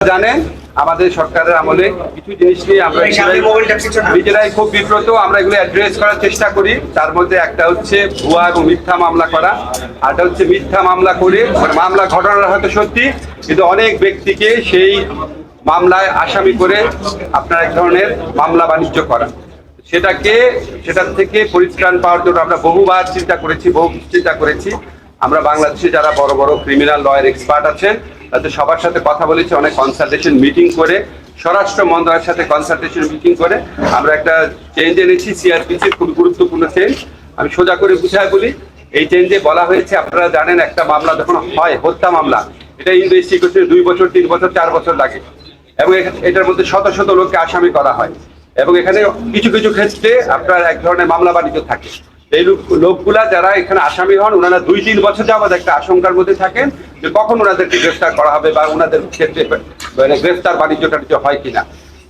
জানেন আমাদের সরকারের আমলে কিছু জিনিস নিয়ে আমরা নিজেরাই- নিজেরাই খুব বিব্রত আমরা এগুলো অ্যাড্রেস করার চেষ্টা করি। তার মধ্যে একটা হচ্ছে ভুয়া এবং মিথ্যা মামলা করা আরটা হচ্ছে মিথ্যা মামলা করে মানে মামলা ঘটনাটা হয়তো সত্যি কিন্তু অনেক ব্যক্তিকে সেই মামলায় আসামি করে আপনার এক ধরনের মামলা বাণিজ্য করা। সেটাকে সেটার থেকে পরিত্রাণ পাওয়ার জন্য আমরা বহুবার চিন্তা করেছি বহু চিন্তা করেছি। আমরা বাংলাদেশে যারা বড় বড় ক্রিমিনাল লয়ার এক্সপার্ট আছেন তাদের সবার সাথে কথা বলেছি, অনেক কনসালটেশন মিটিং করে, স্বরাষ্ট্র মন্ত্রণালয়ের সাথে কনসালটেশন মিটিং করে। আমরা একটা চেঞ্জ এনেছি সিআরপিসির খুব গুরুত্বপূর্ণ চেঞ্জ আমি সোজা করে বুঝায় বলি, এই চেঞ্জে বলা হয়েছে, আপনারা জানেন একটা মামলা যখন হয়, হত্যা মামলা, এটা ইনভেস্টিগেশন দুই বছর, তিন বছর, চার বছর লাগে। এবং এটার মধ্যে শত শত লোককে আসামি করা হয়। এবং এখানে কিছু কিছু ক্ষেত্রে আপনার এক ধরনের মামলা বাণিজ্য থাকে। এই লোক- লোকগুলা যারা এখানে আসামি হন, ওনারা দুই তিন বছর যাবৎ একটা আশঙ্কার মধ্যে থাকেন যে কখন ওনাদেরকে গ্রেফতার করা হবে বা ওনাদের ক্ষেত্রে মানে গ্রেফতার বাণিজ্য টাণিজ্য হয় কিনা।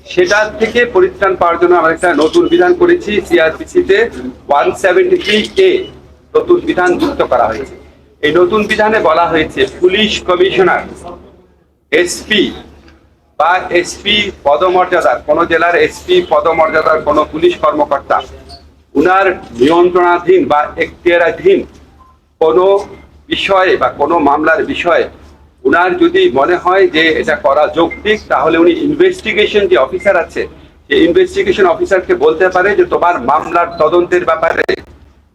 সেটা থেকে পরিত্রাণ পাওয়ার জন্য আমরা একটা নতুন বিধান করেছি সিআরপিসিতে ওয়ান সেভেন্টি থ্রি এ নতুন বিধান যুক্ত করা হয়েছে। এই নতুন বিধানে বলা হয়েছে পুলিশ কমিশনার, এসপি বা এসপি পদমর্যাদার, কোন জেলার এসপি পদমর্যাদার কোন পুলিশ কর্মকর্তা উনার নিয়ন্ত্রণাধীন বা এখতিয়ারাধীন কোনো বিষয়ে বা কোনো মামলার বিষয়ে উনার যদি মনে হয় যে এটা করা যৌক্তিক, তাহলে উনি ইনভেস্টিগেশন যে অফিসার আছে, যে ইনভেস্টিগেশন অফিসারকে বলতে পারে যে তোমার মামলার তদন্তের ব্যাপারে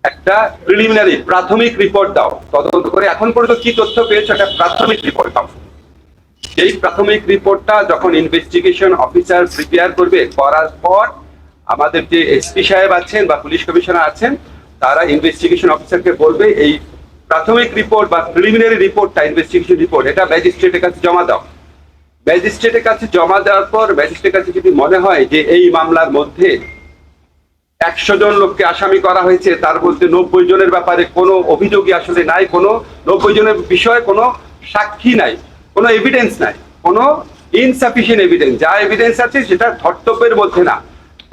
একটা প্রিলিমিনারি প্রাথমিক রিপোর্ট দাও। তদন্ত করে এখন পর্যন্ত কি তথ্য পেয়েছ একটা প্রাথমিক রিপোর্ট দাও। এই প্রাথমিক রিপোর্টটা যখন ইনভেস্টিগেশন অফিসার প্রিপেয়ার করবে, করার পর আমাদের যে এসপি সাহেব আছেন বা পুলিশ কমিশনার আছেন, তারা ইনভেস্টিগেশন অফিসারকে বলবে, এই প্রাথমিক রিপোর্ট বা প্রিলিমিনারি রিপোর্টটা ইনভেস্টিগেশন রিপোর্ট এটা ম্যাজিস্ট্রেটের কাছে জমা দাও। ম্যাজিস্ট্রেটের কাছে জমা দেওয়ার পর ম্যাজিস্ট্রেটের কাছে যদি মনে হয় যে এই মামলার মধ্যে একশো জন লোককে আসামি করা হয়েছে, তার মধ্যে নব্বই জনের ব্যাপারে কোনো অভিযোগই আসলে নাই, কোনো নব্বই জনের বিষয়ে কোনো সাক্ষী নাই, কোনো এভিডেন্স নাই, কোনো ইনসাফিসিয়েন্ট এভিডেন্স যা এভিডেন্স আছে সেটা ধর্তব্যের মধ্যে না।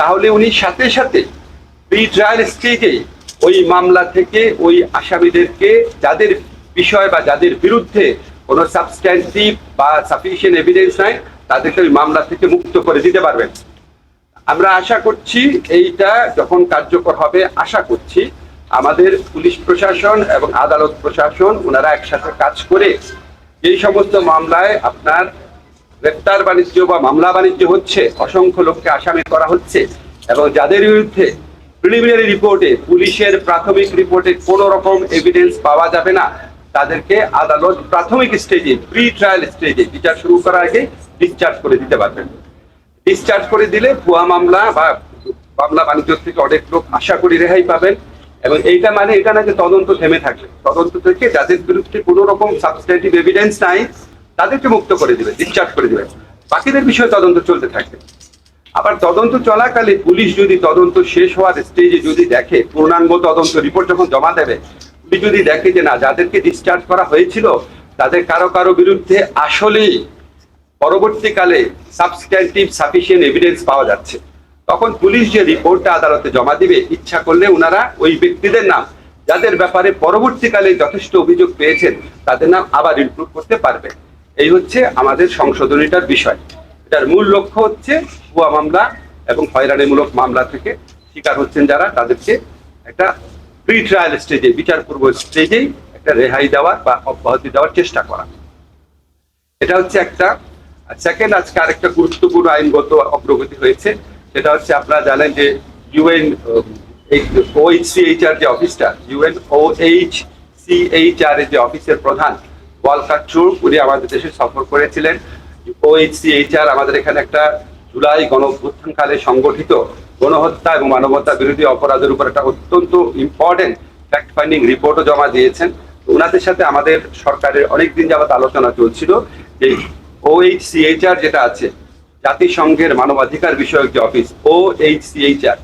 তাহলে উনি সাথে সাথে প্রি ট্রায়াল স্টেজে ওই মামলা থেকে ওই আসামিদেরকে যাদের বিষয় বা যাদের বিরুদ্ধে কোনো সাবস্ট্যান্টিভ বা সাফিসিয়েন্ট এভিডেন্স নাই, তাদেরকে ওই মামলা থেকে মুক্ত করে দিতে পারবেন। আমরা আশা করছি এইটা যখন কার্যকর হবে, আশা করছি আমাদের পুলিশ প্রশাসন এবং আদালত প্রশাসন ওনারা একসাথে কাজ করে এই সমস্ত মামলায় আপনার গ্রেপ্তার বাণিজ্য বা মামলা বাণিজ্য হচ্ছে, অসংখ্য লোককে আসামি করা হচ্ছে এবং যাদের বিরুদ্ধে প্রিলিমিনারি রিপোর্টে পুলিশের প্রাথমিক রিপোর্টে কোনো রকম এভিডেন্স পাওয়া যাবে না, তাদেরকে আদালত প্রাথমিক স্টেজে প্রি ট্রায়াল স্টেজে বিচার শুরু করার আগে ডিসচার্জ করে দিতে পারবেন। ডিসচার্জ করে দিলে ভুয়া মামলা বা মামলা বাণিজ্য থেকে অনেক লোক আশা করি রেহাই পাবেন এবং এইটা মানে এটা না যে তদন্ত থেমে থাকবে। তদন্ত থেকে যাদের বিরুদ্ধে কোনো রকম সাবস্টেন্টিভ এভিডেন্স নাই তাদেরকে মুক্ত করে দিবে ডিসচার্জ করে দিবে বাকিদের বিষয়ে তদন্ত চলতে থাকবে। আবার তদন্ত চলাকালে পুলিশ যদি তদন্ত শেষ হওয়ার স্টেজে যদি দেখে, পূর্ণাঙ্গ তদন্ত রিপোর্ট যখন জমা দেবে, পুলিশ যদি দেখে যে না, যাদেরকে ডিসচার্জ করা হয়েছিল, তাদের কারও কারও বিরুদ্ধে আসলেই পরবর্তীকালে সাবস্ট্যান্টিভ সাফিসিয়েন্ট এভিডেন্স পাওয়া যাচ্ছে। তখন পুলিশ যে রিপোর্টটা আদালতে জমা দিবে, ইচ্ছা করলে ওনারা ওই ব্যক্তিদের নাম, যাদের ব্যাপারে পরবর্তীকালে যথেষ্ট অভিযোগ পেয়েছেন, তাদের নাম আবার ইনক্লুড করতে পারবে এই হচ্ছে আমাদের সংশোধনীটার বিষয়। এটার মূল লক্ষ্য হচ্ছে ভুয়া মামলা এবং হয়রানিমূলক মামলা থেকে শিকার হচ্ছেন যারা, তাদেরকে একটা প্রি ট্রায়াল স্টেজে বিচারপূর্ব স্টেজেই একটা রেহাই দেওয়ার বা অব্যাহতি দেওয়ার চেষ্টা করা। এটা হচ্ছে একটা। সেকেন্ড আজকে আরেকটা গুরুত্বপূর্ণ আইনগত অগ্রগতি হয়েছে। সেটা হচ্ছে আপনারা জানেন যে ইউএন ওএইচসিএইচআর যে অফিসটা ইউএন ওএইচ সিএইচআর যে অফিসের প্রধান ওয়ালকার চুর, উনি আমাদের দেশে সফর করেছিলেন। ওএইচসিএইচআর আমাদের এখানে একটা জুলাই গণ অভ্যুত্থানকালে সংগঠিত গণহত্যা এবং মানবতা বিরোধী অপরাধের উপর একটা অত্যন্ত ইম্পর্টেন্ট ফ্যাক্ট ফাইন্ডিং রিপোর্টও জমা দিয়েছেন। ওনাদের সাথে আমাদের সরকারের অনেকদিন যাবত আলোচনা চলছিল যে ওএইচসিএইচআর যেটা আছে, জাতিসংঘের মানবাধিকার বিষয়ক যে অফিস ও ওএইচসিএইচআর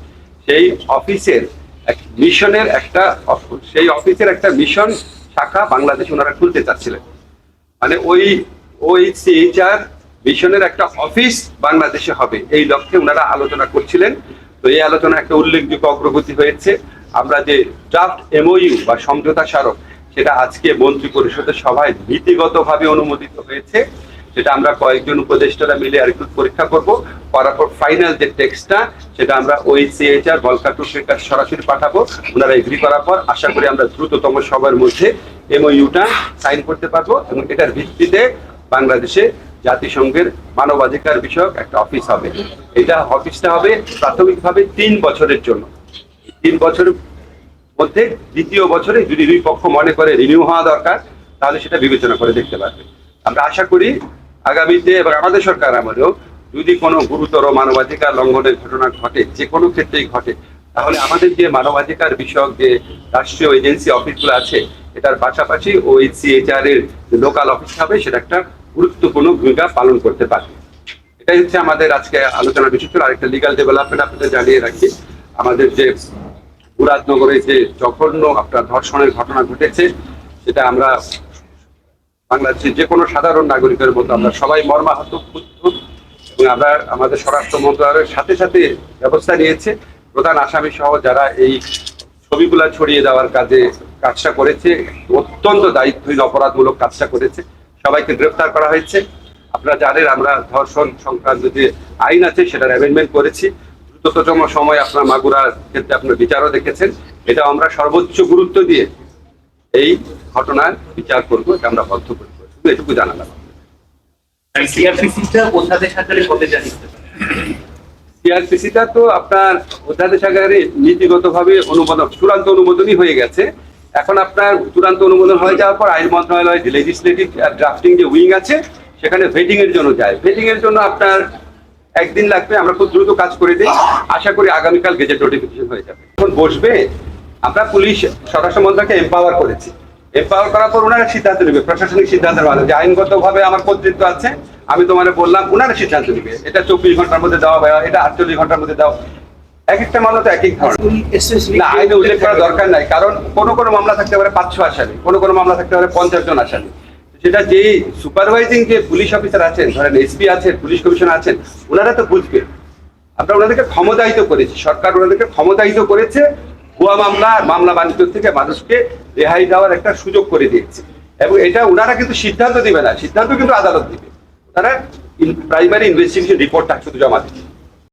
সেই অফিসের এক মিশনের একটা, সেই অফিসের একটা মিশন শাখা বাংলাদেশে ওনারা খুলতে চাচ্ছিলেন। মানে ওই ওএইচসিএইচআর মিশনের একটা অফিস বাংলাদেশে হবে, এই লক্ষ্যে ওনারা আলোচনা করছিলেন। তো এই আলোচনা একটা উল্লেখযোগ্য অগ্রগতি হয়েছে। আমরা যে ড্রাফট এমওইউ বা সমঝোতা স্মারক, সেটা আজকে মন্ত্রী পরিষদের সভায় নীতিগতভাবে অনুমোদিত হয়েছে। সেটা আমরা কয়েকজন উপদেষ্টারা মিলে আর একটু পরীক্ষা করব। করার পর ফাইনাল যে টেক্সটটা সেটা আমরা ওই সিএইচআর বলকা টুসের কাছে সরাসরি পাঠাবো। ওনারা এগ্রি করার পর আশা করি আমরা দ্রুততম সবার মধ্যে এমওইউটা সাইন করতে পারব এবং এটার ভিত্তিতে বাংলাদেশে জাতিসংঘের মানবাধিকার বিষয়ক একটা অফিস হবে। এটা অফিসটা হবে প্রাথমিকভাবে তিন বছরের জন্য। তিন বছরের মধ্যে দ্বিতীয় বছরে যদি দুই পক্ষ মনে করে রিনিউ হওয়া দরকার, তাহলে সেটা বিবেচনা করে দেখতে পারবে। আমরা আশা করি আগামীতে এবং আমাদের সরকার আমলেও যদি কোনো গুরুতর মানবাধিকার লঙ্ঘনের ঘটনা ঘটে, যে কোনো ক্ষেত্রেই ঘটে, তাহলে আমাদের যে মানবাধিকার বিষয়ক যে রাষ্ট্রীয় এজেন্সি অফিসগুলো আছে, এটার পাশাপাশি ওই সিএইচআর এর লোকাল অফিস হবে, সেটা একটা গুরুত্বপূর্ণ ভূমিকা পালন করতে পারবে এটাই হচ্ছে আমাদের আজকে আলোচনার বিষয়। ছিল আরেকটা লিগাল ডেভেলপমেন্ট আপনাদের জানিয়ে রাখি। আমাদের যে মুরাদনগরে যে জঘন্য আপনার ধর্ষণের ঘটনা ঘটেছে, সেটা আমরা বাংলাদেশের যে কোনো সাধারণ নাগরিকের মতো আমরা সবাই মর্মাহত এবং আমরা আমাদের স্বরাষ্ট্র মন্ত্রণালয়ের সাথে সাথে ব্যবস্থা নিয়েছে। প্রধান আসামি সহ যারা এই ছবিগুলা ছড়িয়ে দেওয়ার কাজে কাজটা করেছে, অত্যন্ত দায়িত্বহীন, অপরাধমূলক কাজটা করেছে। সবাইকে গ্রেফতার করা হয়েছে। আপনারা জানেন, আমরা ধর্ষণ সংক্রান্ত যে আইন আছে, সেটার অ্যামেন্ডমেন্ট করেছি। দ্রুততম সময় আপনার মাগুরার ক্ষেত্রে আপনার বিচারও দেখেছেন। এটা আমরা সর্বোচ্চ গুরুত্ব দিয়ে এই ঘটনার বিচার করব এটা আমরা বদ্ধপরিকর শুধু এটুকু জানালাম। সিআরপিসিটা তো আপনার অধ্যাদেশাগারে নীতিগতভাবে অনুমোদন চূড়ান্ত অনুমোদনই হয়ে গেছে। এখন আপনার চূড়ান্ত অনুমোদন হয়ে যাওয়ার পর আইন মন্ত্রণালয় লেজিসলেটিভ ড্রাফটিং যে উইং আছে সেখানে ভেটিং এর জন্য যায়। ভেটিং এর জন্য আপনার একদিন লাগবে। আমরা খুব দ্রুত কাজ করে দিই। আশা করি আগামীকাল গেজেট নোটিফিকেশন হয়ে যাবে। এখন বসবে আমরা পুলিশ স্বরাষ্ট্র মন্ত্রণালয়কে এম্পাওয়ার করেছি। এম্পাওয়ার করার পর ওনারা সিদ্ধান্ত নেবে প্রশাসনিক সিদ্ধান্তের মাধ্যমে। যে আইনগতভাবে আমার কর্তৃত্ব আছে আমি তোমার বললাম ওনারা সিদ্ধান্ত নেবে। এটা চব্বিশ ঘণ্টার মধ্যে দেওয়া হয় এটা আটচল্লিশ ঘণ্টার মধ্যে দাও এক একটা মামলা তো এক এক ধরনের। না আইনে উল্লেখ করা দরকার নাই কারণ কোনো কোনো মামলা থাকতে পারে পাঁচশো আসামি কোনো কোনো মামলা থাকতে পারে পঞ্চাশ জন আসামি। সেটা যে সুপারভাইজিং যে পুলিশ অফিসার আছেন ধরেন এসপি আছেন পুলিশ কমিশনার আছেন ওনারা তো বুঝবে। আমরা ওনাদেরকে ক্ষমতায়িত করেছি সরকার ওনাদেরকে ক্ষমতায়িত করেছে ভুয়া মামলা মামলা বাণিজ্য থেকে মানুষকে রেহাই দেওয়ার একটা সুযোগ করে দিয়েছে। এবং এটা ওনারা কিন্তু সিদ্ধান্ত দিবে না। সিদ্ধান্ত কিন্তু আদালত দিবে। তারা প্রাইমারি ইনভেস্টিগেশন রিপোর্টটা শুধু জমা দিবে